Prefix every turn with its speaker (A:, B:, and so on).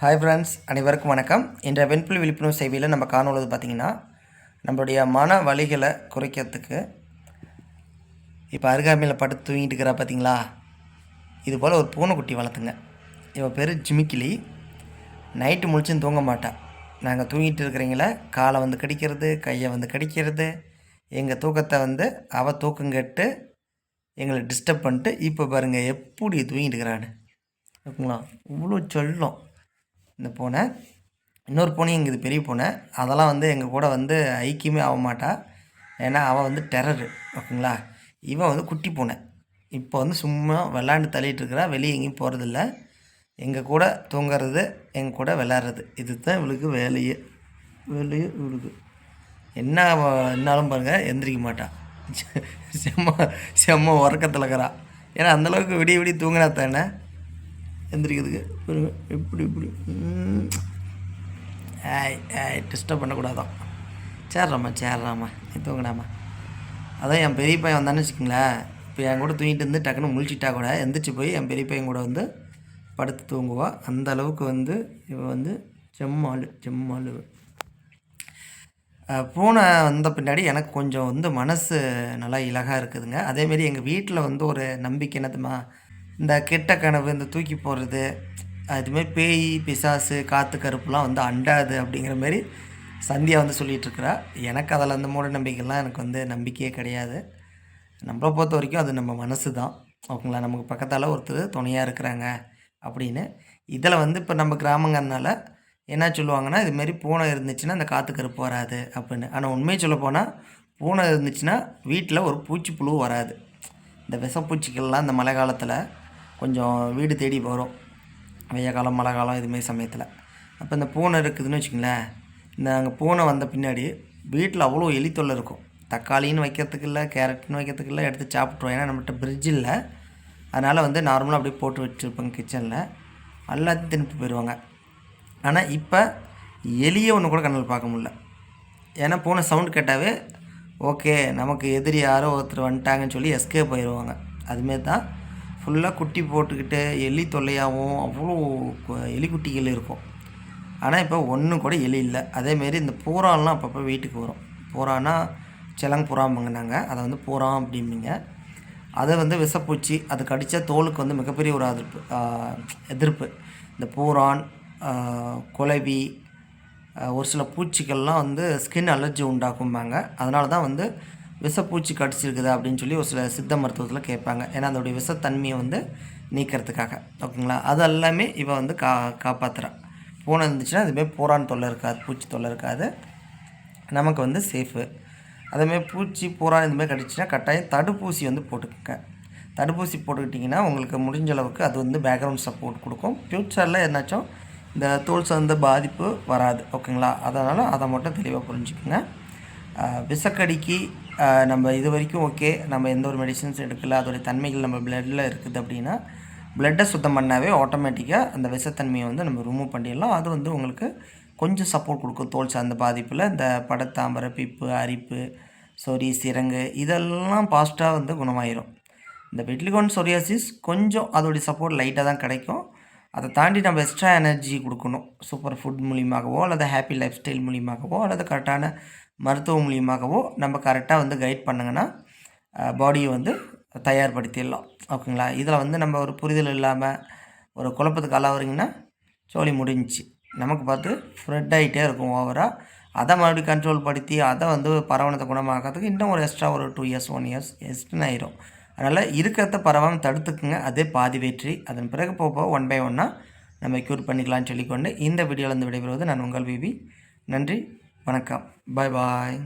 A: Hi friends அனைவருக்கும் வணக்கம். இன்றைய வெண்புல் விழிப்புணர்வு சேவையில் நம்ம காணுள்ளது பார்த்திங்கன்னா நம்மளுடைய மன வலிகளை குறைக்கிறதுக்கு இப்போ அருகாமையில் படுத்து தூங்கிட்டு இருக்கிறா பார்த்தீங்களா இது போல் ஒரு பூனைக்குட்டி வளர்த்துங்க. இவள் பேர் ஜிமிக்கிளி. நைட்டு முழிச்சும் தூங்க மாட்டா. நாங்கள் தூங்கிட்டு இருக்கிறீங்கள காலை வந்து கடிக்கிறது கையை வந்து கடிக்கிறது எங்கள் தூக்கத்தை வந்து அவள் தூக்கம் கெட்டு எங்களை டிஸ்டர்ப் பண்ணிட்டு இப்போ பாருங்கள் எப்படி தூங்கிட்டு இருக்கிறான்னு. ஓகேங்களா இவ்வளோ சொல்லும். இந்த பூனை. இன்னொரு பூனை எங்கள் பெரிய பூனை. அதெல்லாம் வந்து எங்கள் கூட வந்து ஐக்கியமே ஆக மாட்டா. ஏன்னா அவள் வந்து டெரரு ஓகேங்களா? இவன் வந்து குட்டி பூனை. இப்போ வந்து சும்மா விளாண்டு தள்ளிட்டு இருக்கிறா. வெளியே எங்கேயும் போகிறதில்ல எங்கள் கூட தூங்குறது எங்கள் கூட விளாட்றது இது தான் இவளுக்கு வேலையே. வேலையே இவளுக்கு. என்ன என்னாலும் பாருங்கள் எந்திரிக்க மாட்டான் செம்ம செம்ம உறக்கத்தில் இருக்கிறா. ஏன்னா அந்தளவுக்கு விடிய விடிய தூங்கினா தானே? எந்திரிக்கிறதுக்கு. இப்படி எப்படி இப்படி ஆய் ஆய் டிஸ்டர்ப் பண்ணக்கூடாதான் சேர்றாம்மா சேர்றாம்மா. நீ தூங்கினாம்மா அதான் என் பெரிய பையன் வந்தான்னு வச்சுக்கோங்களேன் இப்போ என் கூட தூங்கிட்டு இருந்து டக்குன்னு முழிச்சிட்டா கூட எந்திரிச்சு போய் என் பெரிய பையன் கூட வந்து படுத்து தூங்குவா. அந்த அளவுக்கு வந்து இவன் வந்து செம்மாள் செம்மாள். பூனை வந்த பின்னாடி எனக்கு கொஞ்சம் வந்து மனசு நல்லா இலகாக இருக்குதுங்க. அதேமாரி எங்கள் வீட்டில் வந்து ஒரு நம்பிக்கை என்னதுமா இந்த கெட்ட கனவு இந்த தூக்கி போடுறது அதுமாரி பேய் பிசாசு காற்று கருப்புலாம் வந்து அண்டாது அப்படிங்கிற மாதிரி சந்தியா வந்து சொல்லிகிட்ருக்குறா எனக்கு அதில் அந்த மூட நம்பிக்கைலாம் எனக்கு வந்து நம்பிக்கையே கிடையாது. நம்மளை பொறுத்த வரைக்கும் அது நம்ம மனசு தான். ஓகேங்களா நமக்கு பக்கத்தால் ஒருத்தர் துணையாக இருக்கிறாங்க அப்படின்னு. இதில் வந்து இப்போ நம்ம கிராமங்கிறதுனால என்ன சொல்லுவாங்கன்னா இதுமாரி பூனை இருந்துச்சுன்னா அந்த காற்று கருப்பு வராது அப்படின்னு. ஆனால் உண்மையை சொல்லப்போனால் பூனை இருந்துச்சுன்னா வீட்டில் ஒரு பூச்சி புழு வராது. இந்த விஷப்பூச்சிகள்லாம் இந்த மழை காலத்தில் கொஞ்சம் வீடு தேடி வரும். வெய்ய காலம் மழை காலம் இதுமாரி சமயத்தில். அப்போ இந்த பூனை இருக்குதுன்னு வச்சுங்களேன் இந்த அங்கே பூனை வந்த பின்னாடி வீட்டில் அவ்வளோ எலி தொல்லை இருக்கும். தக்காளின்னு வைக்கிறதுக்கு இல்லை கேரட்னு வைக்கிறதுக்கு இல்லை எடுத்து சாப்பிட்ருவோம் ஏன்னா நம்மகிட்ட பிரிட்ஜ் இல்லை. அதனால் வந்து நார்மலாக அப்படியே போட்டு வச்சுருப்பாங்க கிச்சனில் எல்லாத்தையும் தின்னுட்டு போயிடுவாங்க ஆனால் இப்போ எலியே ஒன்று கூட கண்ணில் பார்க்க முடில ஏன்னா பூனை சவுண்ட் கேட்டாவே ஓகே நமக்கு எதிரி யாரோ ஒருத்தர் வந்துட்டாங்கன்னு சொல்லி எஸ்கேப் போயிடுவாங்க அதுமாரி தான் ஃபுல்லாக குட்டி போட்டுக்கிட்டு எலி தொல்லையாகவும் அவ்வளோ எலிக்குட்டிகள் இருக்கும். ஆனால் இப்போ ஒன்றும் கூட எலி இல்லை. அதேமாரி இந்த பூரான்லாம் அப்பப்போ வீட்டுக்கு வரும். பூரானா சிலங் புறாம்புங்க அதை வந்து பூரான் அப்படிம்பிங்க அதை வந்து விஷப்பூச்சி அது கடித்த தோலுக்கு வந்து மிகப்பெரிய ஒரு அதிர்ப்பு எதிர்ப்பு. இந்த பூரான் குலவி ஒரு சில பூச்சிகள்லாம் வந்து ஸ்கின் அலர்ஜி உண்டாக்கும்பாங்க. அதனால தான் வந்து விஷப்பூச்சி கடிச்சிருக்குதா அப்படின்னு சொல்லி ஒரு சில சித்த மருத்துவத்தில் கேட்பாங்க. ஏன்னா அதோடைய விஷத்தன்மையை வந்து நீக்கிறதுக்காக. ஓகேங்களா? அது எல்லாமே இவன் வந்து கா காப்பாற்றுறா பூனை இருந்துச்சுன்னா அதுமாரி பூரான் தொல்லை இருக்காது பூச்சி தொல்லை இருக்காது. நமக்கு வந்து சேஃபு அதேமாதிரி பூச்சி பூரான் இதுமாதிரி கடிச்சுன்னா கட்டாயம் தடுப்பூசி வந்து போட்டுக்கோங்க. தடுப்பூசி போட்டுக்கிட்டிங்கன்னா உங்களுக்கு முடிஞ்ச அளவுக்கு அது வந்து பேக்ரவுண்ட் சப்போர்ட் கொடுக்கும். ஃப்யூச்சரில் என்னாச்சும் இந்த தோல் சார்ந்த பாதிப்பு வராது. ஓகேங்களா? அதனால் அதை மட்டும் தெளிவாக புரிஞ்சுக்கோங்க. விசக்கடிக்கு விஷக்கடிக்கு நம்ம இது வரைக்கும் ஓகே நம்ம எந்த ஒரு மெடிசன்ஸ் எடுக்கல அதோடைய தன்மைகள் நம்ம பிளட்டில் இருக்குது அப்படின்னா பிளட்டை சுத்தம் பண்ணாவே ஆட்டோமேட்டிக்காக அந்த விஷத்தன்மையை வந்து நம்ம ரிமூவ் பண்ணிடலாம். அது வந்து உங்களுக்கு கொஞ்சம் சப்போர்ட் கொடுக்கும். தோல் சார்ந்த பாதிப்பில் இந்த படத்தாம்பரை பிப்பு அரிப்பு சொரி சிரங்கு இதெல்லாம் பாஸ்ட்டாக வந்து குணமாயிரும். இந்த வெட்லிகோன் சொரியாசிஸ் கொஞ்சம் அதோடைய சப்போர்ட் லைட்டாக தான் கிடைக்கும். அதை தாண்டி நம்ம எக்ஸ்ட்ரா எனர்ஜி கொடுக்கணும். சூப்பர் ஃபுட் மூலியமாகவோ அல்லது ஹாப்பி லைஃப் ஸ்டைல் மூலியமாகவோ அல்லது கரெக்டான மருத்துவம் மூலியமாகவோ நம்ம கரெக்டாக வந்து கைட் பண்ணுங்கன்னா பாடியை வந்து தயார்படுத்திடலாம். ஓகேங்களா இதில் வந்து நம்ம ஒரு புரிதல் இல்லாமல் ஒரு குழப்பத்துக்கு ஆளாகிறீங்கன்னா சோழி முடிஞ்சிச்சு. நமக்கு பார்த்து ஸ்ப்ரெட் ஆகிட்டே இருக்கும் ஓவராக அதை மறுபடியும் கண்ட்ரோல் படுத்தி அதை வந்து பரவணத்தை குணமாக்கிறதுக்கு இன்னும் ஒரு எக்ஸ்ட்ரா ஒரு two years one years extend ஆயிரும். அதனால் இருக்கிறத பரவாமல் தடுத்துக்குங்க. அதே பாதி வெற்றி. அதன் பிறகு போக போக ஒன் பை ஒன்னாக நம்ம க்யூர் பண்ணிக்கலாம்னு சொல்லிக்கொண்டு இந்த வீடியோவில் இருந்து விடைபெறுவது நான் உங்கள் விவி நன்றி. வணக்கம். பாய் பாய்